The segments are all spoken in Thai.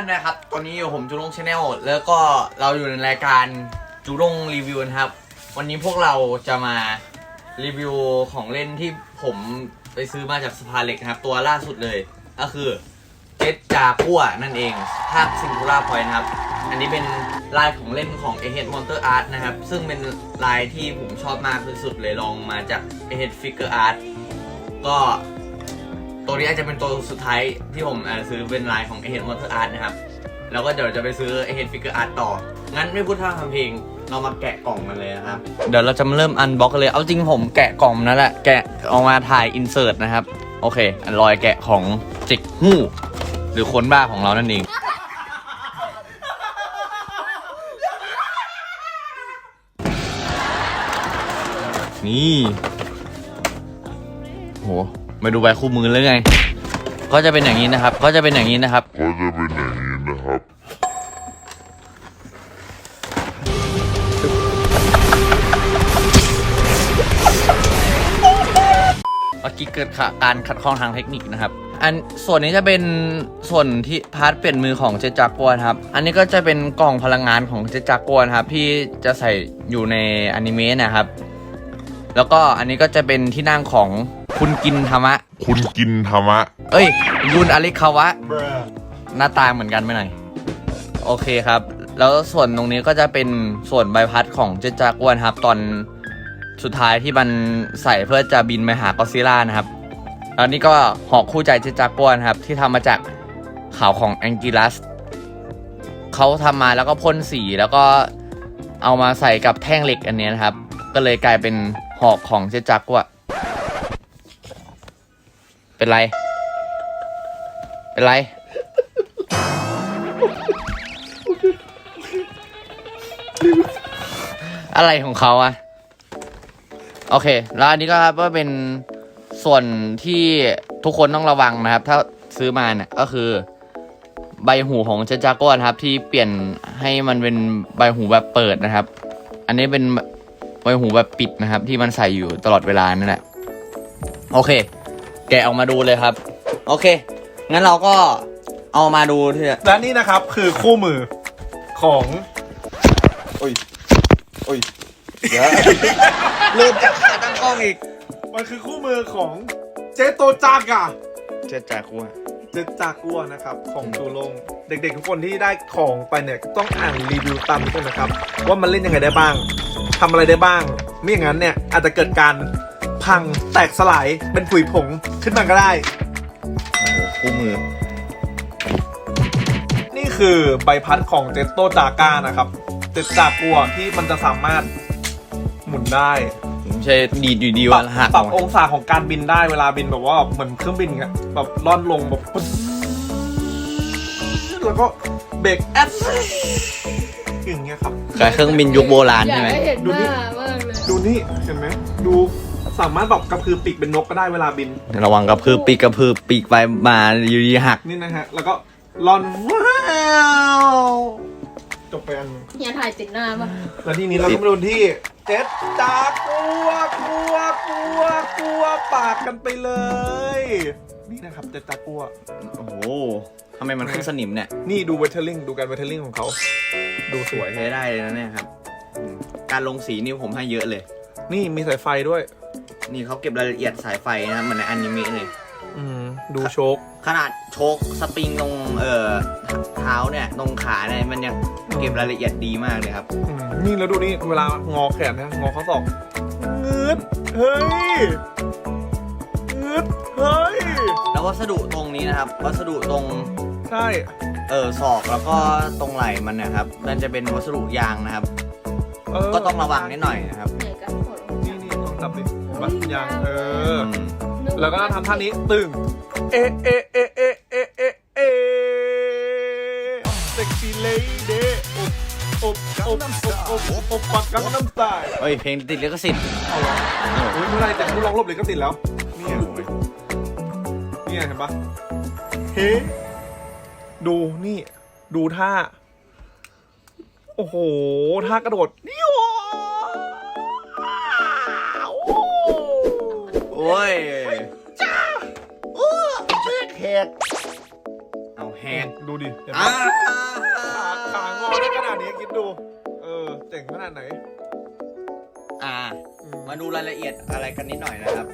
านนะครับ ตอนนี้อยู่ผมจูรงชาแนลแล้วก็เราอยู่ในรายการจูรงรีวิวนะครับ วันนี้พวกเราจะมารีวิวของเล่นที่ผมไปซื้อมาจากสภาเหล็กนะครับ ตัวล่าสุดเลยก็คือเจ็ตจากัวนั่นเองภาคซิงคูล่าพอยนะครับ อันนี้เป็นลายของเล่นของ a h e a d Monster Art นะครับ ซึ่งเป็นลายที่ผมชอบมากที่สุดเลยลองมาจาก a h e a d Figure Art ก็ ตัวนี้อาจจะเป็นตัวสุดท้ายที่ผมซื้อเป็นลายของ a h e a d Monster Art นะครับ แล้วก็เดี๋ยวจะไปซื้อ a h e a d Figure Art ต่อ งั้นไม่พูดท่าทำเพลงเรามาแกะกล่องกันเลยนะครับ เดี๋ยวเราจะมาเริ่มอันบ็อกกันเลย เอาจริงผมแกะกล่องนั่นแหละ แกะออกมาถ่ายอินเสิร์ตนะครับ โอเค อันรอยแกะของจิกหู้หรือคนบ้าของเรานั่นเองนี่ โห มาดูใบคู่มือเลยไง ก็จะเป็นอย่างนี้นะครับ ก็จะเป็นอย่างนี้นะครับ ก็จะเป็นอย่างนี้นะครับ เมื่อกี้เกิดขะการขัดข้องทางเทคนิคนะครับ อันส่วนนี้จะเป็นส่วนที่พาร์ทเปลี่ยนมือของเจจากัวนะครับ อันนี้ก็จะเป็นกล่องพลังงานของเจจากัวนะครับที่จะใส่อยู่ในอนิเมะนะครับ แล้วก็อันนี้ก็จะเป็นที่นั่งของ คุณกินธรรมะ คุณกินธรรมะ เอ้ยยุนอาริคาวะ หน้าตาเหมือนกันไหมหน่อย โอเคครับ แล้วส่วนตรงนี้ก็จะเป็นส่วนใบพัดของเจจากัวนะครับ ตอนสุดท้ายที่มันใส่เพื่อจะบินไปหากอดซิลล่านะครับ แล้วนี่ก็หอกคู่ใจเจจากัวนะครับ ที่ทำมาจากขาวของแองกิลัสเขาทำมาแล้วก็พ่นสีแล้วก็เอามาใส่กับแท่งเหล็กอันเนี้ยนะครับ ก็เลยกลายเป็นหอกของเจจากัว เป็นไร เป็นไร อะไรของเขาอะโอเค แล้วอันนี้ก็ครับว่าเป็นส่วนที่ทุกคนต้องระวังนะครับ ถ้าซื้อมาเนี่ยก็คือ ใบหูของเจจากัวนครับ ที่เปลี่ยนให้มันเป็นใบหูแบบเปิดนะครับ อันนี้เป็นใบหูแบบปิดนะครับ ที่มันใส่อยู่ตลอดเวลานั่นแหละโอเค แกะออกมาดูเลยครับ โอเค งั้นเราก็เอามาดูทีละและนี่นะครับคือคู่มือของโอ้ยโอ้ยเดี๋ยวลืมจับขาตั้งกล้องอีก มันคือคู่มือของเจโตจากะเจจากัวเจจากัวนะครับของจูลง เด็กๆทุกคนที่ได้ของไปเนี่ยต้องอ่านรีวิวตามนี้ก่อนนะครับ ว่ามันเล่นยังไงได้บ้างทำอะไรได้บ้างไม่อย่างนั้นเนี่ยอาจจะเกิดการ พังแตกสลายเป็นผุยผงขึ้นมาก็ได้คู่มือ นี่คือใบพัดของเจโตจากานะครับ เจจากัวที่มันจะสามารถหมุนได้ไม่ใช่ดีดอยู่ดีปรัว่าหักปรับอออกงศาของการบินได้เวลาบินแบบว่าเหมือนเครื่องบินเงี้ยแบบล่อนลงแบบปึ๊ดแล้วก็เบรกแอสอย่างเงี้ยครับคล้ายเครื่องบินยุคโบราณอยาใช่กไหมให้เห็นดูหนี่น้ามากเลยดูนี่เห็นไหมดู สามารถแบบกระพือปีกเป็นนกก็ได้เวลาบิน ระวังกระพือปีกกระพือปีกไปมาอยู่ดีหัก นี่นะฮะ แล้วก็ล่อนว้าวจบไปอันหนึ่งอย่าถ่ายติดหน้าป่ะแล้วทีนี้เราก็มาดูที่เจ็ดจากกัวกัวกัวกัวปากกันไปเลย นี่นะครับเจ็ดจากกัว โอ้โหทำไมมันขึ้นสนิมเนี่ย นี่ดูเวทเทอร์ลิงดูการเวทเทอร์ลิงของเขา ดูสสววยยใช้ได้เลยนะเนี่ยครับอืมการลงสีนี่ผมให้เยอะเลย นี่มีสายไฟด้วย นี่เขาเก็บรายละเอียดสายไฟนะครับเหมือนในอนิเมะเลย อืมดูโชคขนาดโชคสปริงตรงเอ่อเท้าเนี่ยตรงขาเนี่ยมันยังเก็บรายละเอียดดีมากเลยครับ อืมนี่แล้วดูนี่เวลางอแขนนะงอข้อศอกงืดเฮ้ยงืดเฮ้ย แล้ววัสดุตรงนี้นะครับ วัสดุตรงใช่ เออศอกแล้วก็ตรงไหล่มันนะครับมันจะเป็นวัสดุยางนะครับ เออก็ต้องระวังนิดหน่อยนะครับไหนกันขอลองนี่นี่ลองจับดิ บัดยางเอออืมแล้วก็ทำท่านี้ตึง เอะเอะเอะเอะเอะเอะเอะเซ็กซี่เลดี้อบอบอบอบอบอบปักกังน้ำตายเฮ้ยเพลงติดลิขสิทธิ์เอาเหรออุ้ยเมื่อไรแต่กูลองลบเลยก็ติดแล้วเนี่ยเนี่ยเห็นปะเฮ้ดูนี่ ดูท่า โอ้โหท่ากระโดดนี่ วโอ้ยแหกเอาแหดดูดิเห็นไหมอ่าขาขางอได้ขนาดนี้คิดดู เออเจ๋งขนาดไหนอ่า อืมาดูรายละเอียดอะไรกันนิดหน่อยนะครับ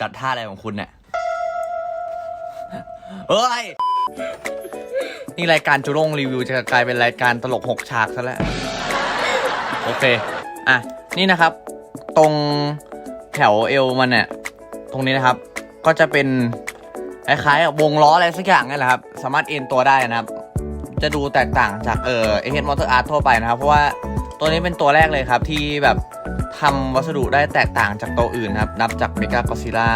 จัดท่าอะไรของคุณเนี่ยเฮ้ย นี่รายการจุรงรีวิวจะกลายเป็นรายการตลกหกฉากซะแล้ว โอเค อะ นี่นะครับ ตรงแถวเอวมันเนี่ยตรงนี้นะครับ ก็จะเป็นคล้ายๆกับวงล้ออะไรสักอย่างนี่แหละครับ สามารถเอ็นตัวได้นะครับ จะดูแตกต่างจากเออเอเฮดมอเตอร์อาร์ตทั่วไปนะครับ เพราะว่าตัวนี้เป็นตัวแรกเลยครับที่แบบทำวัสดุได้แตกต่างจากตัวอื่นครับ นับจากเมกากอซิล่า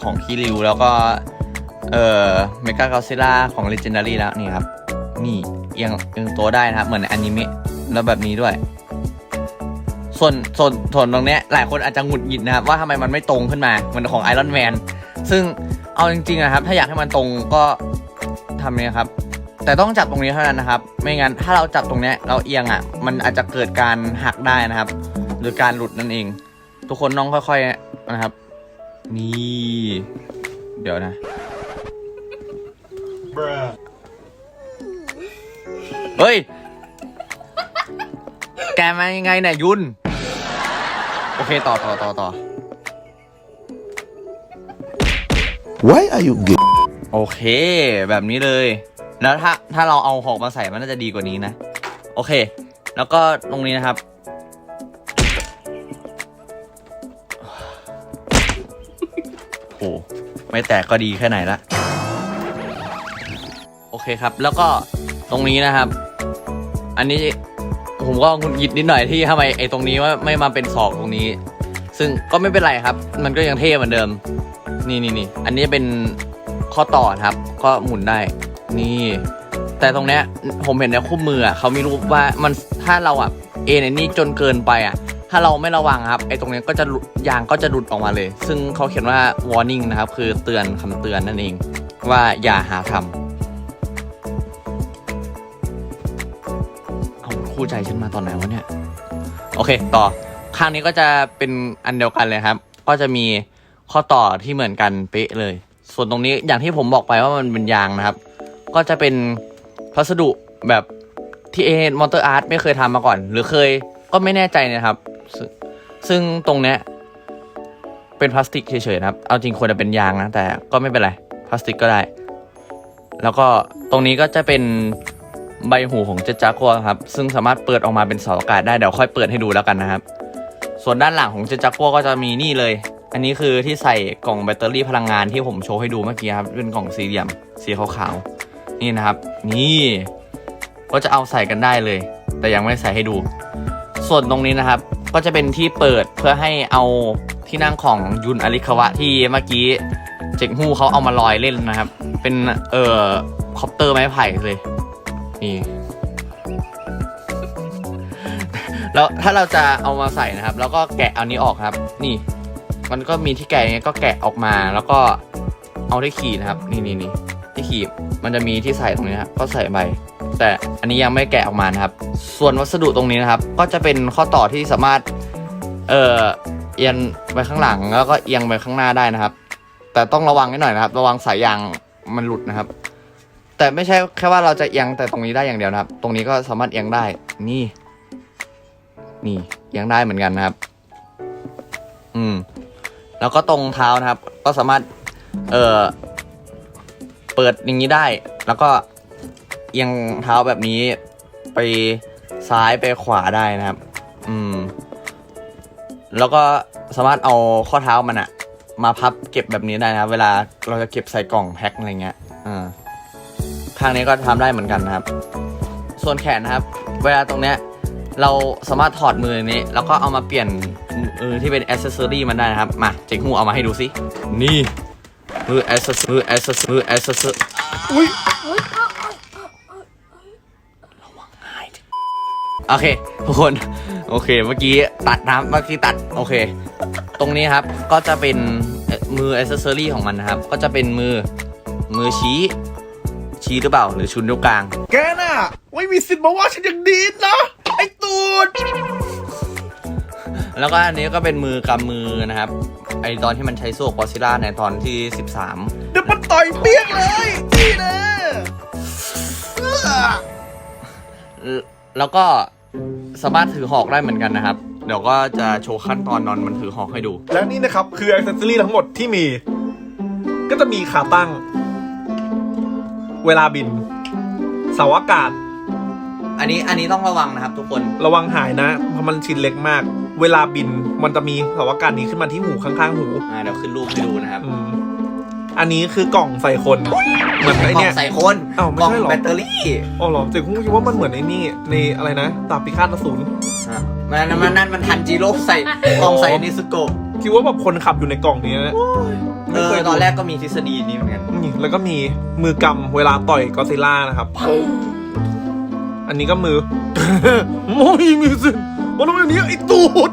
ของคีริวแล้วก็เออเมกากอซิล่าของ Legendary แล้วนี่ครับ นี่เอียงเอียงตัวได้นะครับ เหมือนอนิเมะแล้วแบบนี้ด้วย ส่วนส่วนส่วนตรงเนี้ยหลายคนอาจจะหงุดหงิดนะครับว่าทำไมมันไม่ตรงขึ้นมาเหมือนของไอรอนแมนซึ่งเอาจริงๆนะครับ ถ้าอยากให้มันตรงก็ทำเนี้ยครับ แต่ต้องจับตรงนี้เท่านั้นนะครับ ไม่งั้นถ้าเราจับตรงเนี้ยเราเอียงอะ มันอาจจะเกิดการหักได้นะครับ หรือการหลุดนั่นเอง ทุกคนต้องค่อยๆนะครับ นี่ เดี๋ยวนะเฮ้ย แกมายังไงเนี่ยยุน โอเคต่อต่อต่อต่อ Why are you gay? โอเค แบบนี้เลย แล้วถ้าถ้าเราเอาหอกมาใส่มันน่าจะดีกว่านี้นะ โอเค แล้วก็ตรงนี้นะครับ โอ้ไม่แตกก็ดีแค่ไหนละ โอเคครับ แล้วก็ตรงนี้นะครับ อันนี้ ผมก็หงุดหงิดนิดหน่อยที่ทำไมไอ้ตรงนี้ว่าไม่มาเป็นศอกตรงนี้ ซึ่งก็ไม่เป็นไรครับ มันก็ยังเท่เหมือนเดิม นี่นี่นี่อันนี้เป็นข้อต่อครับ ก็หมุนได้ นี่ แต่ตรงเนี้ยผมเห็นในคู่มืออะเขามีรูปว่ามันถ้าเราอะเอ็นนี่จนเกินไปอะ ถ้าเราไม่ระวังครับไอ้ตรงเนี้ยก็จะยางก็จะหลุดออกมาเลย ซึ่งเขาเขียนว่า warning นะครับ คือเตือนคำเตือนนั่นเอง ว่าอย่าหาทำเอา คู่ใจฉันมาตอนไหนวะเนี่ย โอเค ต่อ ข้างนี้ก็จะเป็นอันเดียวกันเลยครับ ก็จะมีข้อต่อที่เหมือนกันเป๊ะเลย ส่วนตรงนี้อย่างที่ผมบอกไปว่ามันเป็นยางนะครับ ก็จะเป็นพัสดุแบบที่เอมอเตอร์อาร์ตไม่เคยทำมาก่อน หรือเคยก็ไม่แน่ใจนะครับ ซึ่งซึ่งตรงเนี้ยเป็นพลาสติกเฉยๆนะครับ เอาจริงควรจะเป็นยางนะ แต่ก็ไม่เป็นไร พลาสติกก็ได้ แล้วก็ตรงนี้ก็จะเป็น ใบหูของเจจากัวครับ ซึ่งสามารถเปิดออกมาเป็นเสาอากาศได้เดี๋ยวค่อยเปิดให้ดูแล้วกันนะครับ ส่วนด้านหลังของเจจากัวก็จะมีนี่เลย อันนี้คือที่ใส่กล่องแบตเตอรี่พลังงานที่ผมโชว์ให้ดูเมื่อกี้ครับเป็นกล่องสี่เหลี่ยมสีขาวๆนี่นะครับ นี่ ก็จะเอาใส่กันได้เลย แต่ยังไม่ใส่ให้ดู ส่วนตรงนี้นะครับ ก็จะเป็นที่เปิดเพื่อให้เอาที่นั่งของยุนอลิคาวะที่เมื่อกี้เจ็กฮู้เขาเอามาลอยเล่นนะครับ เป็นเอ่อคอปเตอร์ไม้ไผ่เลย นี่ แล้วถ้าเราจะเอามาใส่นะครับ แล้วก็แกะอันนี้ออกครับ นี่ มันก็มีที่แกะอย่างเงี้ยก็แกะออกมาแล้วก็เอาที่ขีดนะครับ นี่นี่นี่ที่ขีดมันจะมีที่ใส่ตรงนี้ครับก็ใส่ไปแต่อันนี้ยังไม่แกะออกมานะครับ ส่วนวัสดุตรงนี้นะครับ ก็จะเป็นข้อต่อที่สามารถ เอ่อเอียงไปข้างหลังแล้วก็เอียงไปข้างหน้าได้นะครับ แต่ต้องระวังนิดหน่อยนะครับ ระวังสายยางมันหลุดนะครับ แต่ไม่ใช่แค่ว่าเราจะเอียงแต่ตรงนี้ได้อย่างเดียวนะครับ ตรงนี้ก็สามารถเอียงได้ นี่ นี่เอียงได้เหมือนกันนะครับ อืม แล้วก็ตรงเท้านะครับ ก็สามารถ เอ่อ เปิดอย่างนี้ได้ แล้วก็เอียงเท้าแบบนี้ไปซ้ายไปขวาได้นะครับ อืม แล้วก็สามารถเอาข้อเท้ามันอะมาพับเก็บแบบนี้ได้นะ เวลาเราจะเก็บใส่กล่องแพ็คอะไรเงี้ย อ่า ข้างนี้ก็ทำได้เหมือนกันนะครับ ส่วนแขนนะครับ เวลาตรงเนี้ยเราสามารถถอดมือนี้ แล้วก็เอามาเปลี่ยนมือที่เป็นอ c เซสซอรี่มันได้นะครับ มาเจ๊กหูเอามาให้ดูสิ นี่มืออ c เซสมืออ c เซสมืออ c เซสอุ้ยโอเคทุกคนโอเค เมื่อกี้ตัดนะเมื่อกี้ตัดโอเค ตรงนี้ครับก็จะเป็นเอ่อมืออ c เซสซอรี่ของมันนะครับ ก็จะเป็นมือมือชี้ ชี้หรือเปล่า หรือชุนนิ้วกลาง แกน่ะไม่มีสิทธิ์มาว่าฉันอย่างดีนะไอ้ตูด แล้วก็อันนี้ก็เป็นมือกำมือนะครับ ไอตอนที่มันใช้โซ่กอซิล่าในตอนที่ 13 เดี๋ยวมันต่อยเปี้ยงเลยนี่นะแล้วก็สามารถถือหอกได้เหมือนกันนะครับ เดี๋ยวก็จะโชว์ขั้นตอนนอนมันถือหอกให้ดู และนี่นะครับ คืออ c เซสซอรี่ทั้งหมดที่มี ก็จะมีขาตั้ง เวลาบิน เสาอากาศ อันนี้อันนี้ต้องระวังนะครับ ทุกคนระวังหายนะ เพราะมันชิ้นเล็กมาก เวลาบินมันจะมีเสาอากาศนี้ขึ้นมาที่หูข้างๆหูอ่าเดี๋ยวขึ้นรูปให้ดูนะครับอืมอันนี้คือกล่องใส่คน เหมือนไอ้กล่อเนี่งยใส่คนอ้าวไม่กล่องใช่เหรอ แบตเตอรี่อ๋อเหรอเจ๋งคุ้คิดว่ามันเหมือนไอ้นี่ในอะไรนะดาบพิฆาตอสูร อะมันมันนั่นมันทันจิโร่ใส่กล่องใส่นิสโกะ คิดว่าแบบคนขับอยู่ในกล่องนี้นะเอไม่อเคยดูตอนแรกก็มีทฤษฎีนี้เหมือนกันนี่แล้วก็มีมือกำเวลาต่อยก็อดซิลล่านะครับ อันนี้ก็มือ โมยมีสิมันต้องเป็นอย่างนี้ไอ้ตูด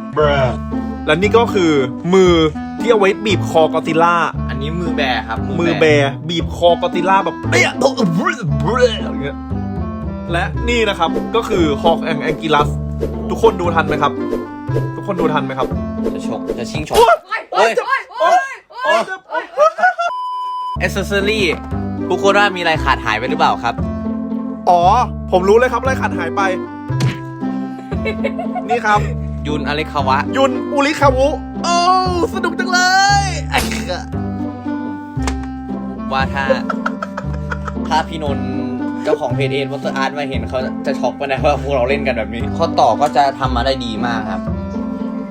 และนี่ก็คือมือที่เอาไว้บีบคอกอดซิลล่า อันนี้มือแบร์ครับมือแบร์บีบคอกอดซิลล่าแบบเปี้ยโตบรบรอย่างเงี้ยและนี่นะครับก็คือฮอกแองแองกิลัส ทุกคนดูทันไหมครับ ทุกคนดูทันไหมครับ จะชกจะชิงชกโอ้ยโอ้ยโอ้ยโอ้ยโอ้ยเอเซอรี่ทุกคนว่ามีอะไรขาดหายไปหรือเปล่าครับ อ๋อ ผมรู้เลยครับอะไรขาดหายไป นี่ครับ ยุนอเล็กคาวะ ยุนอุริคาวุ โอ้ สนุกจังเลยอะว่าถ้า ถ้าพี่นนท์เจ้าของเพจเอ็นวอเตอร์อาร์ตมาเห็นเขาจะช็อกไปนะว่าพวกเราเล่นกันแบบนี้ ข้อต่อก็จะทำมาได้ดีมากครับ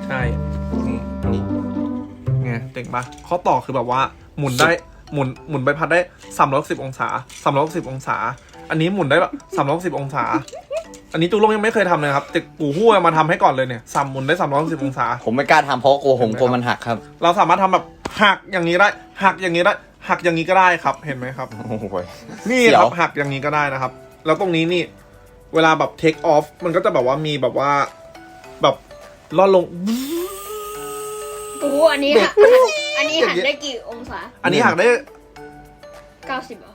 ใช่นี่นี่ไง เจ๋งปะข้อต่อคือแบบว่าหมุนได้หมุนหมุนใบพัดได้สามร้อยสิบองศาสามร้อยสิบองศา อันนี้หมุนได้แบบสามร้อยสิบองศา อันนี้จูลงยังไม่เคยทำเลยครับแต่กูหัวมาทำให้ก่อนเลยเนี่ยสามหมุนได้สามร้อยสิบองศา ผมไม่กล้าทำเพราะกลัวผมกลัวมันหักครับเราสามารถทำแบบหักอย่างนี้ได้หักอย่างนี้ได้หักอย่างนี้ก็ได้ครับ เห็นไหมครับ โอ้โหนี่เสีคยวรับหักอย่างนี้ก็ได้นะครับ แล้วตรงนี้นี่ เวลาแบบ take off มันก็จะแบบว่ามีแบบว่า แบบล่อนลง กูอันนี้หักอันนี้หันได้กี่องศาอันนี้หักได้ เก้าสิบเหรอ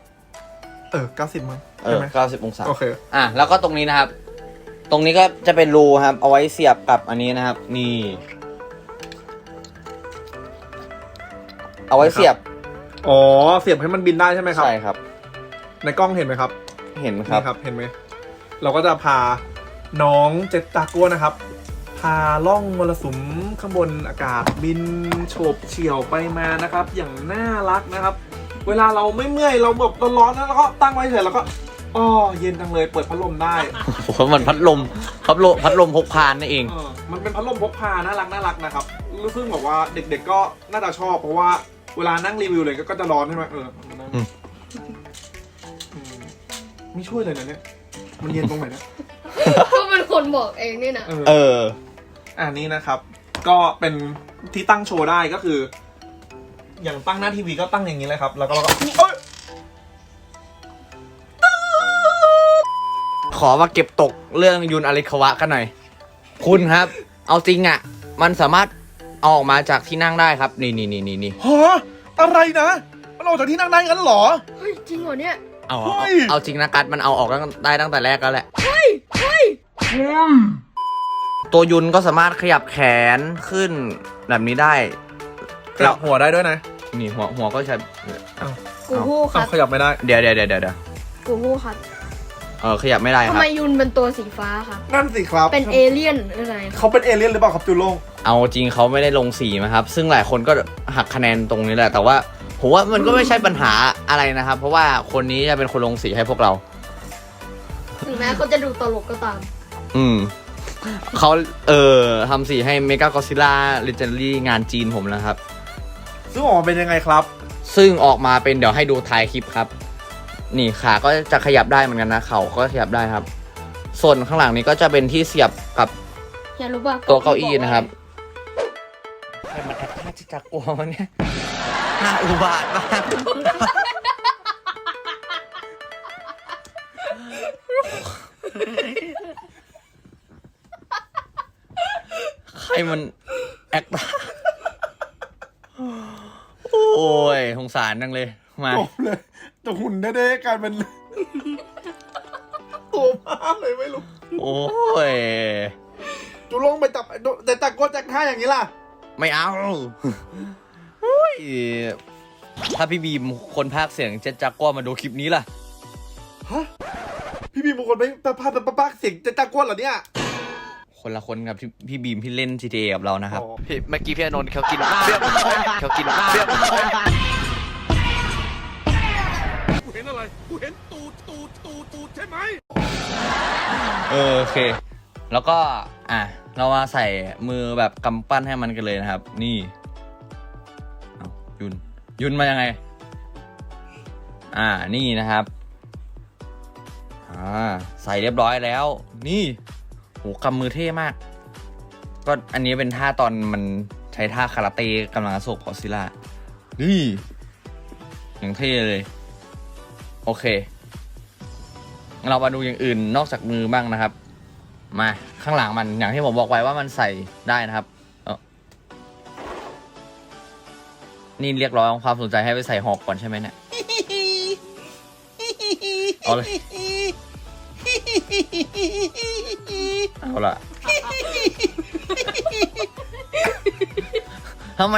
เออเก้าสิบมั้งเอใช่อไหมเก้าสิบองศา โอเค อะ แล้วก็ตรงนี้นะครับ ตรงนี้ก็จะเป็นรูครับ เอาไว้เสียบกับอันนี้นะครับ นี่ เอาไว้เสียบ อ๋อ เสียบให้มันบินได้ใช่ไหมครับ ใช่ครับ ในกล้องเห็นไหมครับ เห็นครับ นี่ครับ เห็นไหม เราก็จะพาน้องเจตตากัวนะครับ พาล่องมรสุมข้างบนอากาศบินโฉบเฉี่ยวไปมานะครับ อย่างน่ารักนะครับ เวลาเราไม่เมื่อยเราแบบร้อนๆแล้วก็ตั้งไว้เฉยแล้วก็อ๋อเย็นจังเลยเปิดพัดลมได้ผมว่ามันพัดลมพัดลมพัดลมพกพานั่นเอง เออมันเป็นพัดลมพกพาน่ารักน่ารักนะครับซึ่งบอกว่าเด็ก ๆ ก็น่าจะชอบ เพราะว่าเวลานั่งรีวิวเลยก็ก็จะร้อนใช่ไหมเออนั่งอืม อืมไม่ช่วยเลยนะเนี่ยมันเย็นตรงไหนเนี่ยก็เป็นคนบอกเองนี่นะเออ เออ อันนี้นะครับ ก็เป็นที่ตั้งโชว์ได้ก็คือ อย่างตั้งหน้าทีวีก็ตั้งอย่างนี้เลยครับ แล้วก็เราก็เอ้ยขอมาเก็บตกเรื่องยุนอริควะกันหน่อย คุณครับ เอาจริงอะ มันสามารถเอาออกมาจากที่นั่งได้ครับ นี่นี่นี่นี่นี่ฮะอะไรนะ มันออกจากที่นั่งได้งั้นเหรอ เฮ้ยจริงเหรอเนี่ย เอาเฮ้เอายเอาจริงนะกัดมันเอาออกได้ตั้งแต่แรกแล้วแหละ เฮ้ย เฮ้ย ตัวยุนก็สามารถขยับแขนขึ้นแบบนี้ได้ขยับหัวได้ด้วยนะนี่หัวหัวก็ใช้กูฮู้ครัเอาบขยับไม่ได้ เดี๋ยวเดี๋ยวเดี๋ยวเดี๋ยวกูฮู้ครับเออขยับไม่ได้คทำรับ ไมยุนเป็นตัวสีฟ้าครับ นั่นสิครับเป็นเอเลี่ยนหรืออะไรครับเขาเป็นเอเลี่ยนหรือเปล่าครับจูโล่งเอาจริงเขาไม่ได้ลงสีนะครับ ซึ่งหลายคนก็หักคะแนนตรงนี้แหละ แต่ว่าผมว่ามันก็ไม่ใช่ปัญหาอะไรนะครับ เพราะว่าคนนี้จะเป็นคนลงสีให้พวกเรา ถึงแม้เขาจะดูตลกก็ตาม อืม เขาเออทำสีให้เมกากอซิล่าเลเจนรี่งานจีนผมนะครับ ซึ่งออกมาเป็นยังไงครับ ซึ่งออกมาเป็นเดี๋ยวให้ดูท้ายคลิปครับ นี่ขาก็จะขยับได้เหมือนกันนะเขาก็ขยับได้ครับ ส่วนข้างหลังนี้ก็จะเป็นที่เสียบกับอยากรู้ป่ะตัวเก้าอี้นะครับใครมันแอคท่าจิจักกลัวมันเนี่ยน่าอุบาทมาก มันแอคท่าโอ้ยสงสารนังเลย มาจบเลยแต่หุ่นเด้ๆกลายเป็นตัวม้าเลยไม่รู้ โอ้ยจูลงไปจับไอ้โดแต่ตะโกนจากท่าอย่างนี้ล่ะ ไม่เอาโอ้ยถ้าพี่บีมคนภาคเสียงเจ็ดจากกัวมาดูคลิปนี้ล่ะ ฮะ พี่บีมบางคนไม่ตาพาตาปากเสียงจะจ้ากวนเหรอเนี่ย คนละคนกับที่พี่บีมที่เล่น GTA กับเรานะครับอ๋อพี่เมื่อกี้พี่อานนท์เขากินเปรี้ยวเขากินเปรี้ยวเออโอเค แล้วก็อะเรามาใส่มือแบบกำปั้นให้มันกันเลยนะครับ นี่เอายุนยุนมายังไง อ่านี่นะครับ อ่า ใส่เรียบร้อยแล้ว นี่ โหกำมือเท่มาก ก็อันนี้เป็นท่าตอนมันใช้ท่าคาราเต้กำลังโศกพอซิล่านี่อย่างเท่เลย โอเค เรามาดูอย่างอื่นนอกจากมือบ้างนะครับ มาข้างหลังมันอย่างที่ผมบอกไว้ว่ามันใส่ได้นะครับเออนี่เรียกร้องความสนใจให้ไปใส่หอกก่อนใช่ไหมเนี่ยเอาเลย เอาละทำไม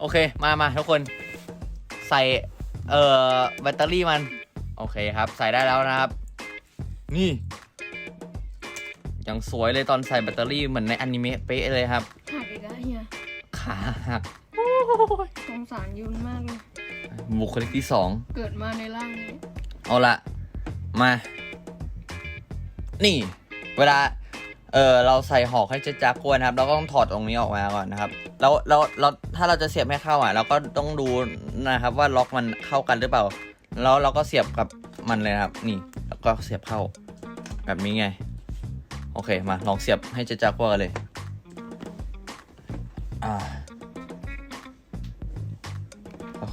โอเค มามาทุกคน ใส่ เอ่อ แบตเตอรี่มัน โอเคครับ ใส่ได้แล้วนะครับ นี่ ยังสวยเลยตอนใส่แบตเตอรี่เหมือนในอนิเมะเป๊ะเลยครับ หักอีกแล้วเฮียขาหักสงสารยุนมากเลย บุคลิกที่สอง เกิดมาในร่างนี้ เอาละ มา นี่ เวลา เออเราใส่หอกให้เจ๊จักกวนนะครับ เราก็ต้องถอดตรงนี้ออกมาก่อนนะครับ แล้วแล้วแล้วถ้าเราจะเสียบให้เข้าอะ เราก็ต้องดูนะครับว่าล็อกมันเข้ากันหรือเปล่า แล้วเราก็เสียบกับมันเลยครับ นี่ แล้วก็เสียบเข้า แบบนี้ไง โอเค มาลองเสียบให้เจ๊จักกวนกันเลย อ่า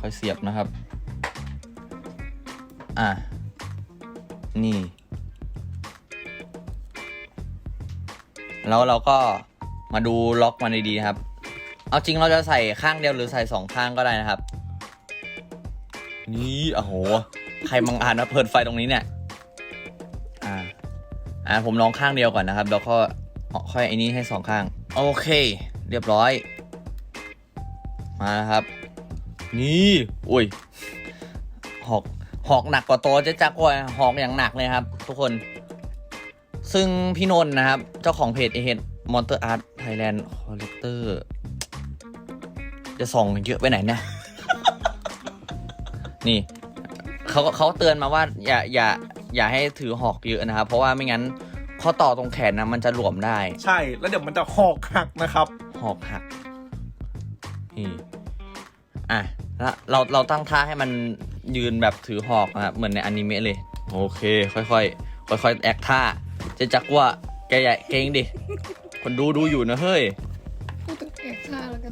ค่อยๆเสียบนะครับ อะ นี่ แล้วเราก็มาดูล็อกมันดีๆครับ เอาจริงเราจะใส่ข้างเดียวหรือใส่สองข้างก็ได้นะครับ นี่โอ้โห ใครมังอ่านมาเปิดไฟตรงนี้เนี่ย อ่า อ่าผมลองข้างเดียวก่อนนะครับ แล้วก็ค่อยไอ้นี้ให้สองข้าง โอเค เรียบร้อย มาครับ นี่ อุ้ยหอก หอกหนักกว่าโตเจ๊จักรกว่าหอกอย่างหนักเลยครับ ทุกคน ซึ่งพี่นนท์นะครับ เจ้าของเพจเอเฮดมอนเตอร์อาร์ตไทยแลนด์คอลเลกเตอร์จะส่องเยอะไปไหนเนี่ยนี่เขาเขาเตือนมาว่าอย่าอย่าอย่าให้ถือหอกเยอะนะครับ เพราะว่าไม่งั้นข้อต่อตรงแขนนะมันจะหลวมได้ ใช่ แล้วเดี๋ยวมันจะหอกหักนะครับ หอกหักนี่อะแล้วเราเราตั้งท่าให้มัน ยืนแบบถือหอกนะครับเหมือนในอนิเมะเลย โอเค ค่อยๆค่อยๆแอคท่าจะจักว่าแกใหญ่เก่งดิ คนดูดูอยู่นะเฮ้ย พูดถึงแอกท่าแล้วกัน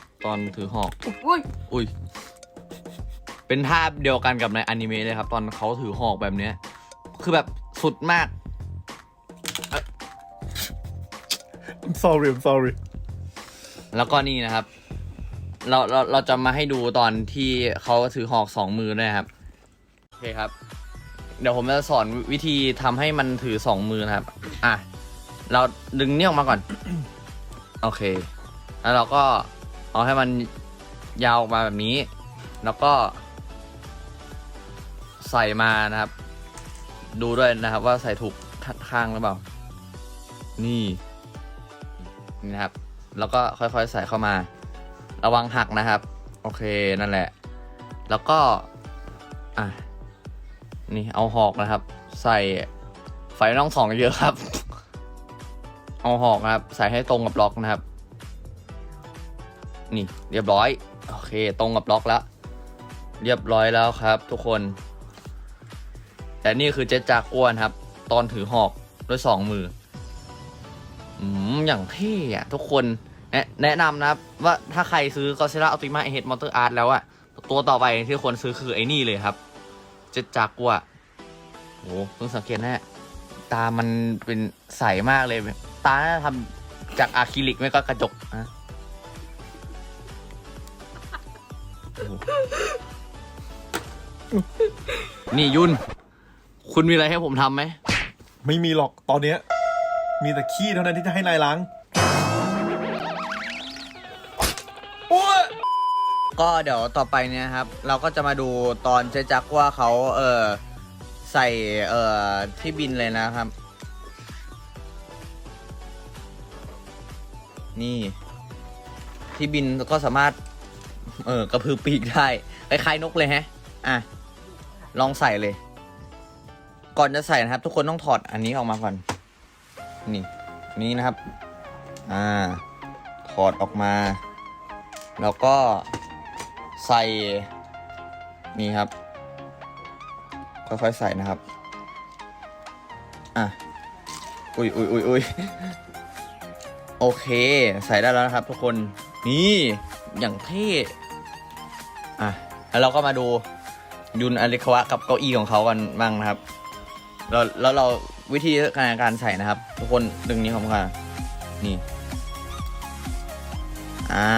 อนถือหอก อุ้ยอุ้ย เป็นท่าเดียวกันกับในอนิเมะเลยครับ ตอนเขาถือหอกแบบเนี้ย คือแบบสุดมาก I'm sorry I'm sorry แล้วก็นี่นะครับ เราเราเราจะมาให้ดูตอนที่เขาถือหอกสองมือด้วยนะครับ โอเคครับ เดี๋ยวผมจะสอนวิธีทำให้มันถือสองมือนะครับ อะ เราดึงเนี่ยออกมาก่อน โอเค แล้วเราก็ เอาให้มันยาวออกมาแบบนี้ แล้วก็ ใส่มานะครับ ดูด้วยนะครับ ว่าใส่ถูกข้างหรือเปล่า นี่นี่นะครับ แล้วก็ค่อยๆใส่เข้ามา ระวังหักนะครับ โอเคนั่นแหละ แล้วก็ อะ นี่เอาหอกนะครับ ใส่ไฟน้องสองเยอะครับ เอาหอกนะครับ ใส่ให้ตรงกับล็อกนะครับ นี่เรียบร้อย โอเค ตรงกับล็อกแล้ว เรียบร้อยแล้วครับ ทุกคน แต่นี่คือเจ๊จากอ้วนครับ ตอนถือหอกด้วยสองมือ อืม อย่างเท่อะทุกคน แนะแนะนำนะครับ ว่าถ้าใครซื้อ Godzilla Ultimate Head Monster Art แล้วอะตัวต่อไปที่ควรซื้อคือไอ้นี่เลยครับ เจ็ดจากกัวโหเพิ่งสังเกตแน่ตามันเป็นใสมากเลย ตาน่าทำจากอะคริลิกไม่ก็กระจกนะ นี่ยุน คุณมีอะไรให้ผมทำไหม ไม่มีหรอกตอนเนี้ยมีแต่ขี้เท่านั้นที่จะให้นายล้างก็เดี๋ยวต่อไปเนี่ยครับ เราก็จะมาดูตอนเจ๊จักว่าเขาเออใส่เออที่บินเลยนะครับ นี่ ที่บินก็สามารถ เออกระพือปีกได้คล้ายๆนกเลยแฮะ อะ ลองใส่เลย ก่อนจะใส่นะครับ ทุกคนต้องถอดอันนี้ออกมาก่อน นี่ นี่นะครับ อ่า ถอดออกมา แล้วก็ใส่ นี่ครับ ค่อยๆใส่นะครับ อะ อุ้ยอุ้ยอุ้ยอุ้ยโอเค ใส่ได้แล้วนะครับ ทุกคน นี่ อย่างเท่ แล้วเราก็มาดูยุนอลิควะกับเก้าอี้ของเขากันบ้างนะครับ แล้วแล้วเราวิธีการการใส่นะครับ ทุกคนดึงนี้ของกันนี่ อ่า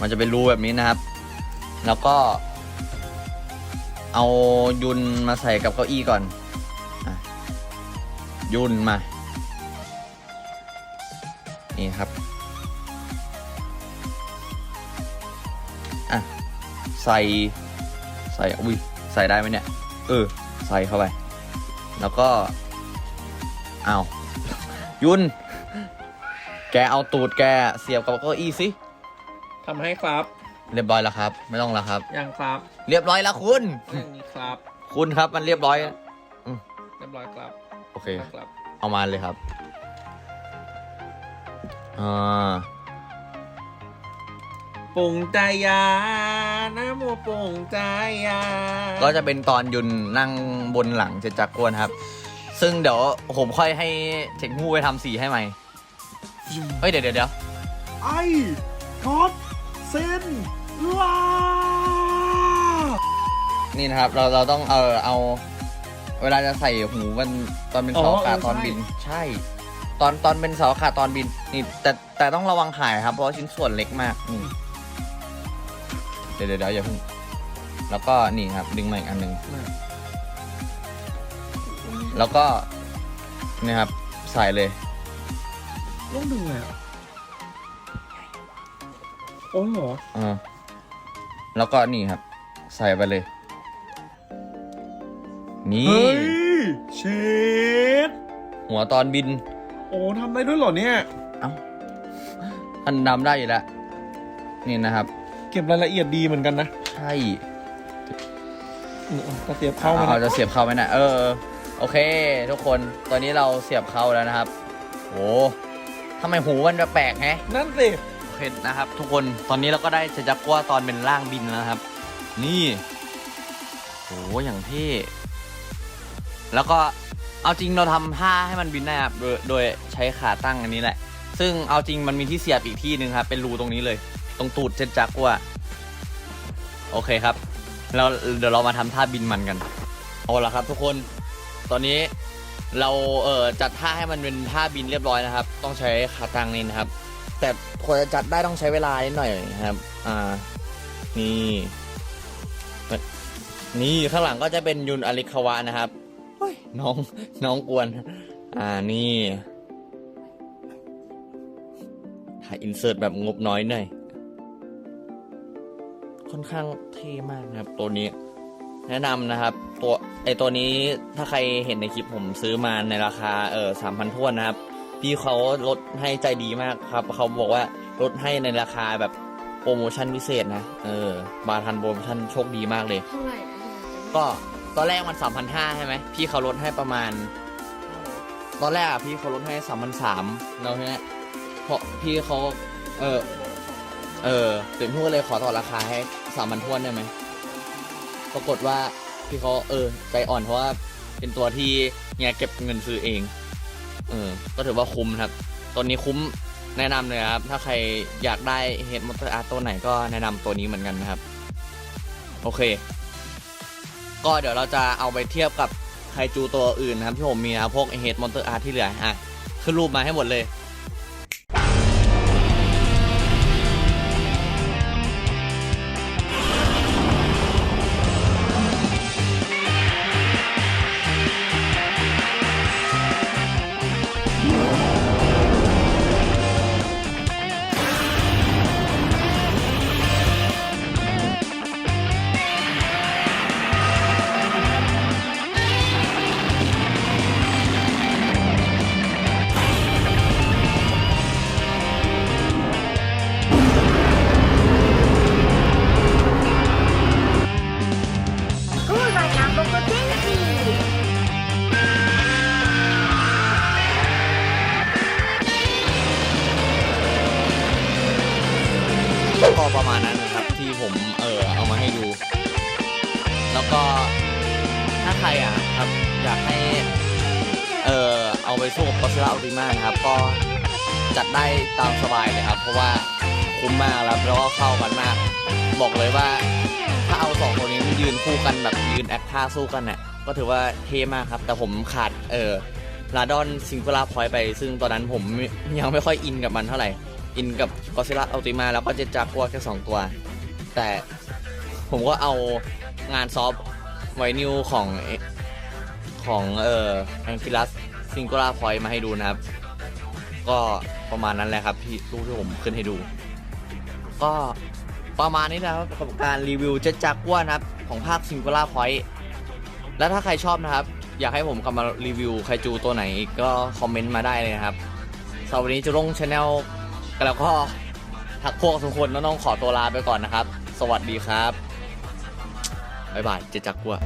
มันจะเป็นรูแบบนี้นะครับ แล้วก็ เอายุนมาใส่กับเก้าอี้ก่อนอยุนมา นี่ครับ อะ ใส่ ใส่อุ้ยใส่ได้ไหมเนี่ย เออ ใส่เข้าไป แล้วก็เอายุน แกเอาตูดแกเสียบกับเก้าอี้สิทำให้ครับ เรียบร้อยแล้วครับ ไม่ต้องแล้วครับ ยังครับเรียบร้อยแล้วคุณอย่างนี้ครับ คุณครับมันเรียบร้อย เรียบร้อยครับโอเค ครับ เอามาเลยครับอ่า ปุ่งใจยานะโมปุ่งใจยา ก็จะเป็นตอนยุนนั่งบนหลังเจจักรกวนครับ ซึ่งเดี๋ยวผมค่อยให้เทคมูไปทำสีให้ใหม่เฮ้ยเดี๋ยวเดี๋ยวเดี๋ยวไอ้ท็อปเซนลานี่นะครับ เราเราต้องเออเอา เวลาจะใส่หูมันตอนเป็นเสาอากาศตอนบิน ใช่ ตอนตอนเป็นเสาอากาศตอนบินนี่แต่แต่ต้องระวังหายครับ เพราะว่าชิ้นส่วนเล็กมากนี่ เดี๋ยวเดี๋ยวเดี๋ยวอย่าเพิ่งแล้วก็นี่ครับ ดึงมาอีกอันหนึ่งแล้วก็นี่ครับใส่เลยต้องดึงเลยอะโอ้โหอ่าแล้วก็นี่ครับ ใส่ไปเลย นี่เฮ้ยเชดหัวตอนบิน โอ้ทำได้ด้วยเหรอเนี่ย เอ้าอันดำได้อยู่แล้วนี่นะครับเก็บรายละเอียดดีเหมือนกันนะใช่กระเทียบเข้ามาเอาจะเสียบเข้าไหมนะเออ โอเค ทุกคนตอนนี้เราเสียบเข้าแล้วนะครับโอ้ทำไมหูมันแปลกๆแฮะนั่นสิโอเคนะครับ ทุกคนตอนนี้เราก็ได้เซจักกัวตอนเป็นร่างบินแล้วนะครับ นี่โหอย่างเท่แล้วก็เอาจริงเราทำท่าให้มันบินได้ครับโดยโดยใช้ขาตั้งอันนี้แหละ ซึ่งเอาจริงมันมีที่เสียบอีกที่หนึ่งครับ เป็นรูตรงนี้เลย ตรงตูดเซจักกัวโอเคครับ เราเดี๋ยวเรามาทำท่าบินมันกัน เอาละครับทุกคน ตอนนี้เราเอ่อจัดท่าให้มันเป็นท่าบินเรียบร้อยนะครับ ต้องใช้ขาตั้งนี่นะครับ แต่กว่าจะจัดได้ต้องใช้เวลานิดหน่อยนะครับ อ่า นี่ นี่ข้างหลังก็จะเป็นยุนอลิคาวะนะครับเฮ้ยน้องน้องกวน อ่านี่ถ่ายอินเสิร์ตแบบงบน้อยหน่อย ค่อนข้างเท่มากนะครับ ตัวนี้ แนะนำนะครับ ตัวไอตัวนี้ถ้าใครเห็นในคลิปผมซื้อมาในราคาเออสามพันทวนนะครับ พี่เขาลดให้ใจดีมากครับ เขาบอกว่าลดให้ในราคาแบบโปรโมชั่นพิเศษนะ เออ มาทันโปรโมชั่นโชคดีมากเลย เท่าไหร่นะก็ตอนแรกมันสามพันห้าใช่ไหมพี่เขาลดให้ประมาณ ตอนแรกอะพี่เขาลดให้สามพันสามแล้วเนี้ยเพราะพี่เขาเออ เออเดี๋ยวพี่ก็เลยขอต่อราคาให้ สามพันทวนได้ไหม ปรากฏว่าพี่เขาเออ ใจอ่อนเพราะว่าเป็นตัวที่เนี่ยเก็บเงินซื้อเอง เออ ก็ถือว่าคุ้มครับตอนนี้คุ้มแนะนำเลยครับ ถ้าใครอยากได้เฮดมอนเตอร์อาร์ตัวไหนก็แนะนำตัวนี้เหมือนกันนะครับ โอเค ก็เดี๋ยวเราจะเอาไปเทียบกับไคจูตัวอื่นนะครับที่ผมมีนะครับพวกเฮดมอนเตอร์อาร์ที่เหลืออะขึ้นรูปมาให้หมดเลย ไปสู้กับกอซิล่าอัลติมานะครับ ก็จัดได้ตามสบายเลยครับ เพราะว่าคุ้มมากแล้วแล้วก็เข้ากันมาก บอกเลยว่า ถ้าเอาสองตัวนี้ยืนคู่กันแบบยืนแอคท่าสู้กันเนี่ยก็ถือว่าเท่มากครับ แต่ผมขาดเออลาดอนซิงคูล่าพอยต์ไป ซึ่งตอนนั้นผมยังไม่ค่อยอินกับมันเท่าไหร่ อินกับกอซิล่าอัลติมาแล้วก็เจจากัวแค่สองตัว แต่ผมก็เอางานซอฟไวนิวของของเอ่อแองกิลัส ซิงคูล่าพอยต์มาให้ดูนะครับ ก็ประมาณนั้นแหละครับที่รูปที่ผมขึ้นให้ดู ก็ประมาณนี้นะครับกับการรีวิวเจจากัวนะครับ ของภาคซิงคูล่าพอยต์แล้วถ้าใครชอบนะครับ อยากให้ผมกลับมารีวิวไคจูตัวไหนก็คอมเมนต์มาได้เลยนะครับสำหรับวันนี้จะลงช anel แล้วก็ทักพวกทุกคนน้องๆขอตัวลาไปก่อนนะครับ สวัสดีครับบ๊ายบายเจจักกัว